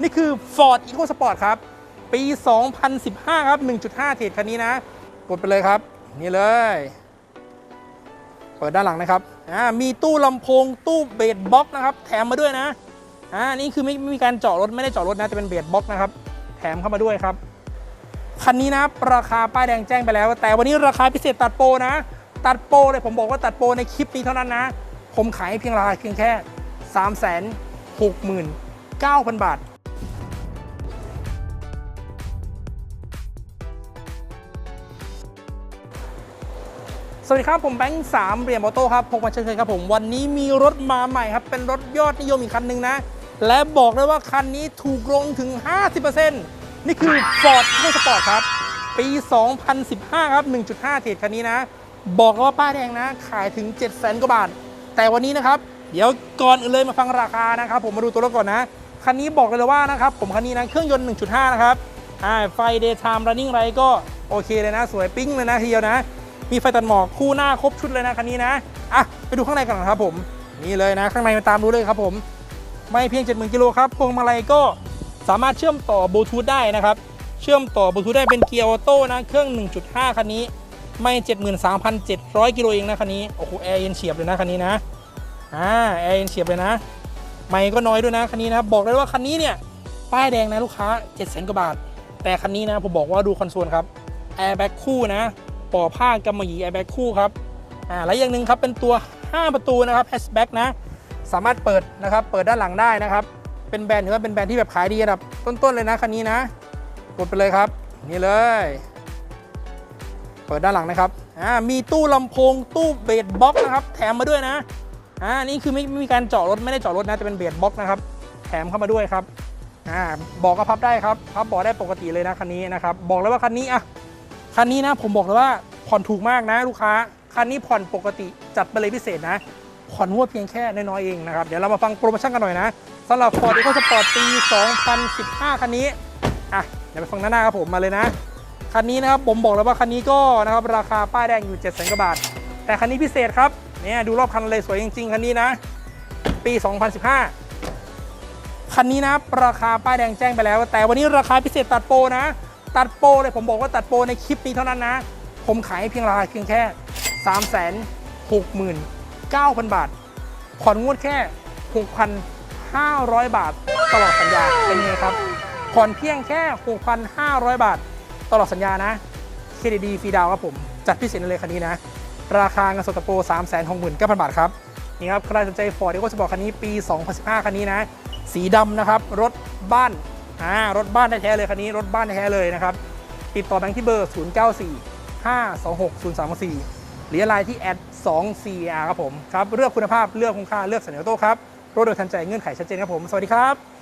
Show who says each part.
Speaker 1: นี่คือ Ford EcoSport ครับ ปี 2015 ครับ 1.5 เทรดคันนี้นะ กดไปเลยครับ นี่เลย เปิดด้านหลังนะครับอ่ามีตู้ลำโพงตู้เบสบ็อกนะครับ แถมมาด้วยนะอ่านี่คือไม่ไม่มีการเจาะรถไม่ได้เจาะรถนะจะเป็นเบสบ็อกนะครับ แถมเข้ามาด้วยครับคันนี้นะราคาป้ายแดงแจ้งไปแล้ว แต่วันนี้ราคาพิเศษตัดโปรนะ ตัดโปรเลยผมบอกว่าตัดโปรในคลิปนี้เท่านั้นนะ ผมขายเพียงราคาเพียงแค่ 3 6 9 0 0 0 บาท สวัสดีครับ ผมแบงค์สามเหรียมอโต้ครับพบมาเช่นเคยครับผมวันนี้มีรถมาใหม่ครับ เป็นรถยอดนิยมอีกคันหนึ่งนะ และบอกเลยว่าคันนี้ถูกลงถึง 50%นี่คือ Ford EcoSport ครับ ปี 2015 ครับ 1.5 เทรดคันนี้นะ บอกเลยว่าป้ายแดงนะ ขายถึง7 0 0 0 0 0กว่าบาท แต่วันนี้นะครับ เดี๋ยวก่อนอื่นเลยมาฟังราคานะครับ ผมมาดูตัวรถก่อนนะ คันนี้บอกเลยว่านะครับผมคันนี้นะเครื่องยนต์ 1.5 นะครับอ่าไฟ daytime running light ก็โอเคเลยนะ สวยปิ้งเลยนะทีเดียวนะ มีไฟตัดหมอกคู่หน้าครบชุดเลยนะคันนี้นะอะไปดูข้างในกันนะครับผมนี่เลยนะ ข้างในมาตามดูเลยครับผม ไม่เพียง 70,000กิโลครับพวงมาลัยก็สามารถเชื่อมต่อบลูทูธได้นะครับ เชื่อมต่อบลูทูธได้เป็นเกียร์ออโต้นะ เครื่อง 1.5 คันนี้ ไม่ 73,700 กิโลเองนะคันนี้ โอ้โห แอร์เย็นเฉียบเลยนะคันนี้นะ อ่า แอร์เย็นเฉียบเลยนะ ไม่ก็น้อยด้วยนะคันนี้นะ บอกเลยว่าคันนี้เนี่ย ป้ายแดงนะลูกค้า 700,000กว่าบาท แต่คันนี้นะผมบอกว่าดูคอนโซลครับ แอร์แบ็กคู่นะ ปอผ้ากำมะหยี่แอร์แบ็กคู่ครับอ่าและอย่างหนึ่งครับเป็นตัว 5 ประตูนะครับแฮชแบ็กนะสามารถเปิดนะครับเปิดด้านหลังได้นะครับ เป็นแบรนด์ถือว่าเป็นแบรนด์ที่แบบขายดีระดับต้นๆเลยนะคันนี้นะ กดไปเลยครับ นี่เลย เปิดด้านหลังนะครับอ่ามีตู้ลำโพงตู้เบสบ็อกนะครับ แถมมาด้วยนะอ่านี่คือไม่ไม่มีการเจาะรถไม่ได้เจาะรถนะจะเป็นเบสบ็อกนะครับ แถมเข้ามาด้วยครับอ่าบอกก็พับได้ครับพับบอกได้ปกติเลยนะคันนี้นะครับ บอกเลยว่าคันนี้อะ คันนี้นะผมบอกเลยว่าผ่อนถูกมากนะลูกค้า คันนี้ผ่อนปกติจัดไปเลยพิเศษนะ ผ่อนงวดเพียงแค่น้อยๆเองนะครับ เดี๋ยวเรามาฟังโปรโมชั่นกันหน่อยนะสำหรับ Ford EcoSport ปี 2015 คันนี้ อะ เดี๋ยวไปฟังหน้าๆครับผมมาเลยนะ คันนี้นะครับผมบอกเลยว่าคันนี้ก็นะครับราคาป้ายแดงอยู่7 0 0 0 0กว่าบาท แต่คันนี้พิเศษครับ เนี่ยดูรอบคันเลยสวยจริงๆ คันนี้นะ ปี 2015 คันนี้นะราคาป้ายแดงแจ้งไปแล้ว แต่วันนี้ราคาพิเศษตัดโปรนะ ตัดโปรเลยผมบอกว่าตัดโปรในคลิปนี้เท่านั้นนะ ผมขายเพียงราคาเพียงแค่3 6 9 0 0 0 บาท ผ่อนงวดแค่ 6,500 บาท ตลอดสัญญาเป็นไงครับ ผ่อนเพียงแค่ 6,500 บาท ตลอดสัญญานะเครดิตดีฟรีดาวครับผม จัดพิเศษเลยคันนี้นะ ราคาเงินสดตะโปร3 6 9 0 0 0 บาทครับนี่ครับใครสนใจ Ford EcoSport คันนี้ปี 2015 คันนี้นะ สีดำนะครับ รถบ้าน อ่ารถบ้านแท้ๆเลยคันนี้รถบ้านแท้ๆเลยนะครับ ติดต่อแบงค์ที่เบอร์ 094526034หรือไลน์ที่แอด 24R ครับผมครับเลือกคุณภาพเลือกคุ้มค่าเลือกเสนอโต้ครับรถโดยทันใจเงื่อนไขชัดเจนครับผม สวัสดีครับ